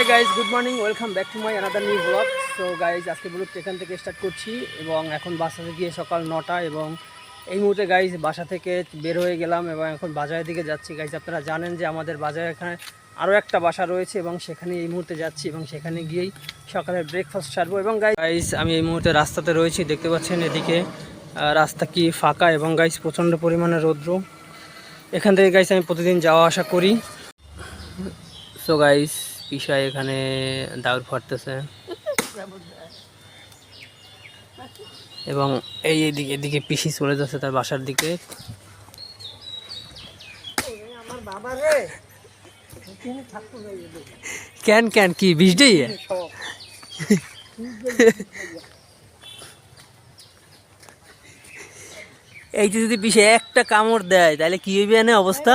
Hey guys good morning welcome back to my another new blog so guys আজকে ব্লগটা এখান থেকে start করছি এবং এখন বাসাতে গিয়ে সকাল নটা এবং এই মুহূর্তে গাইজ বাসা থেকে বের হয়ে গেলাম এবং এখন বাজারের দিকে যাচ্ছি। গাইজ আপনারা জানেন যে আমাদের বাজারে এখানে আরও একটা বাসা রয়েছে এবং সেখানে এই মুহূর্তে যাচ্ছি এবং সেখানে গিয়েই সকালের ব্রেকফাস্ট সারবো এবং গাইজ আমি এই মুহূর্তে রাস্তাতে রয়েছি, দেখতে পাচ্ছেন এদিকে রাস্তা কি ফাঁকা এবং গাইজ প্রচণ্ড পরিমাণে রৌদ্র। এখান থেকে গাইজ আমি প্রতিদিন যাওয়া আসা করি। সো গাইস পিসাই এখানে দাউর ফাটতেছে এবং এই এদিকে এদিকে পিসি চলে যাচ্ছে তার বাসার দিকে। কেন কেন কি, বিষ দিয়ে? এইটা যদি পিসে একটা কামড় দেয়, তাহলে কি হইবে অবস্থা?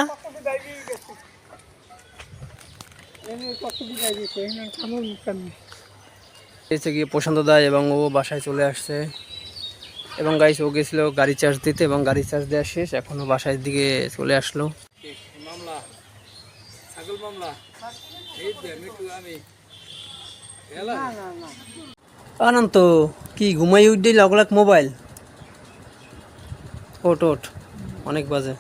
এসে গিয়ে প্রশান্ত দায় এবং ও বাসায় চলে আসছে। এবং গাইস ও গেছিল গাড়ি চার্জ দিতে এবং গাড়ি চার্জ দেওয়া শেষ। এখনও বাসার দিকে চলে আসলো। অনন্ত কি ঘুমাই উঠলি? লগ লাগ মোবাইল ওট ওট অনেক বাজে।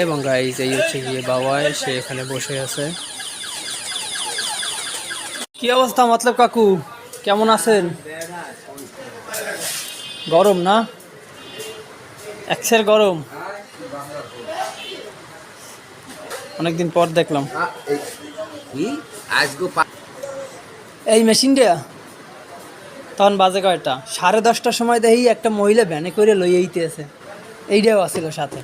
এবং গাইজ এই হচ্ছে গিয়ে বাবাই, সে এখানে বসে আছে। কি অবস্থা মতলব কাকু? কেমন আছেন? গরম না? একসের গরম। অনেকদিন পর দেখলাম। এই মেশিনটা তখন বাজে কয়টা? সাড়ে দশটার সময় দেখি একটা মহিলা ভ্যানে করে লই আছে এইটাও আসছিল সাথে।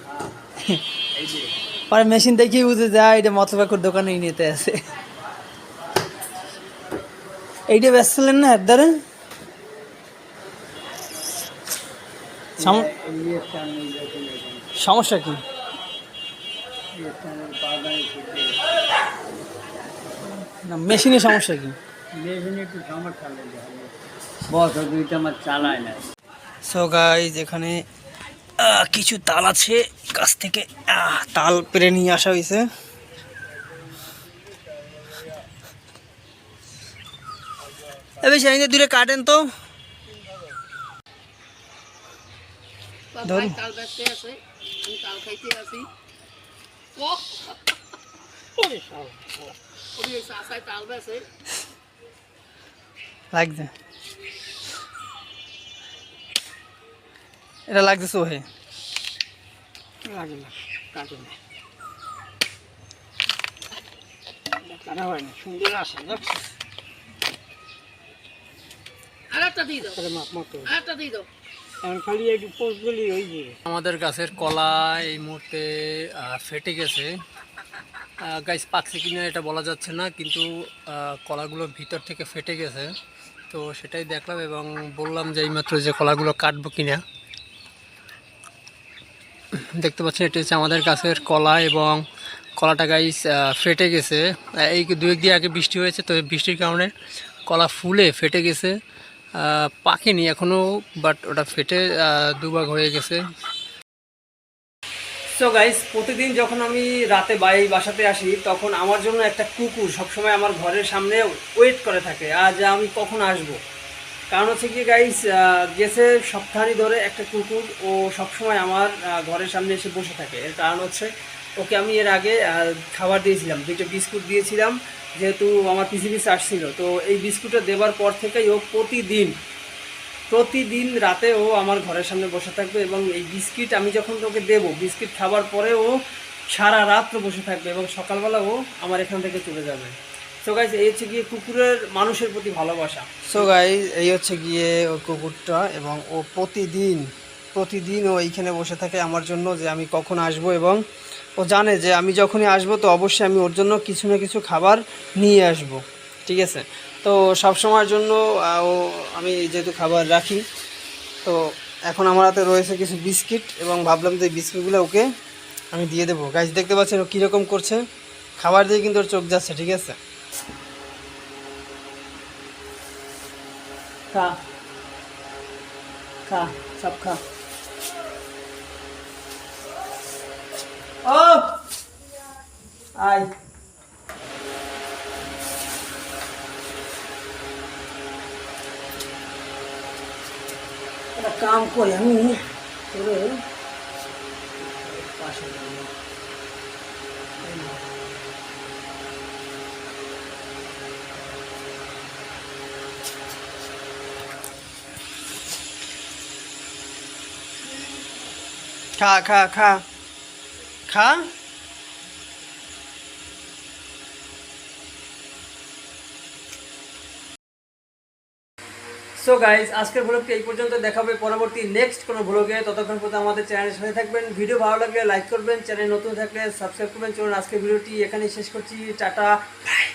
পরে মেশিন দেখেই বুঝে যায় এটা মতবাকুর দোকানেই নিতে আছে। এইটা বেচছিলেন না এর দ্বারা সমস্যা কি? না মেশিনের সমস্যা কি? বস দুইটা আমার চালায় না। সো গাইজ এখানে কিছু তাল আছে গাছ থেকে। আহ, তাল পেরে নিয়ে আসা হয়েছে এবার সেখানে দূরে কাটেন তো। ধরুন। এটা লাগছে সোহে লাগে না কাটে না কাটা হয় না সুন্দর আসে দেখছ হয়ে আমাদের গাছের কলা এই মুহূর্তে ফেটে গেছে। গাছ পাকছে কিনা এটা বলা যাচ্ছে না কিন্তু কলাগুলো ভিতর থেকে ফেটে গেছে। তো সেটাই দেখলাম এবং বললাম যে এইমাত্র যে কলাগুলো কাটবো কিনা। দেখতে পাচ্ছেন, এটা হচ্ছে আমাদের গাছের কলা এবং কলাটা গাইস ফেটে গেছে। এই দু এক দিন আগে বৃষ্টি হয়েছে, তো বৃষ্টির কারণে কলা ফুলে, ফেটে গেছে। পাকেনি এখনও বাট ওটা ফেটে দুভাগ হয়ে গেছে। সো গাইস প্রতিদিন যখন আমি রাতে বাই বাসাতে আসি, তখন আমার জন্য একটা কুকুর সবসময় আমার ঘরের সামনে ওয়েট করে থাকে, আজ আমি কখন আসব? কারণ হচ্ছে কি গাইস গেছে সপ্তাহানি ধরে একটা কুকুর, ও সবসময় আমার ঘরের সামনে এসে বসে থাকে। এর কারণ হচ্ছে, ওকে আমি এর আগে খাবার দিয়েছিলাম দুটো বিস্কুট দিয়েছিলাম, যেহেতু আমার পিসি পিসি আসছিল। তো এই বিস্কুটটা দেওয়ার পর থেকেই ও প্রতিদিন প্রতিদিন রাতে ও আমার ঘরের সামনে বসে থাকবে এবং এই বিস্কিট আমি যখন তোকে দেব, বিস্কিট খাবার পরে ও সারা রাত্র বসে থাকবে এবং সকালবেলা ও আমার এখান থেকে চলে যাবে। সো গাইজ এই হচ্ছে গিয়ে কুকুরের মানুষের প্রতি ভালোবাসা। সো গাইজ এই হচ্ছে গিয়ে ওর কুকুরটা এবং ও প্রতিদিন প্রতিদিন ও এইখানে বসে থাকে আমার জন্য যে আমি কখন আসব এবং ও জানে যে আমি যখনই আসব তো অবশ্যই আমি ওর জন্য কিছু না কিছু খাবার নিয়ে আসব। ঠিক আছে? তো সব সময়ের জন্য ও, আমি যেহেতু খাবার রাখি, তো এখন আমার হাতে রয়েছে কিছু বিস্কিট এবং ভাবলাম যে বিস্কিটগুলো ওকে আমি দিয়ে দেবো। গাছ দেখতে পাচ্ছেন ও কীরকম করছে? খাবার দিয়ে কিন্তু ওর চোখ যাচ্ছে, ঠিক আছে? খা খা সব খা ও আয় একটা কাম করি আমি। তোরে পাশে খা খা খা খা সো গাইজ আজকের ব্লগটি এই পর্যন্ত দেখাবে। পরবর্তী নেক্সট কোনো ব্লগে ততক্ষণ পর্যন্ত আমাদের চ্যানেলের সাথে থাকবেন। ভিডিও ভালো লাগলে লাইক করবেন। চ্যানেল নতুন থাকলে সাবস্ক্রাইব করবেন। চলুন, আজকের ভিডিওটি এখানেই শেষ করছি। টাটা। বাই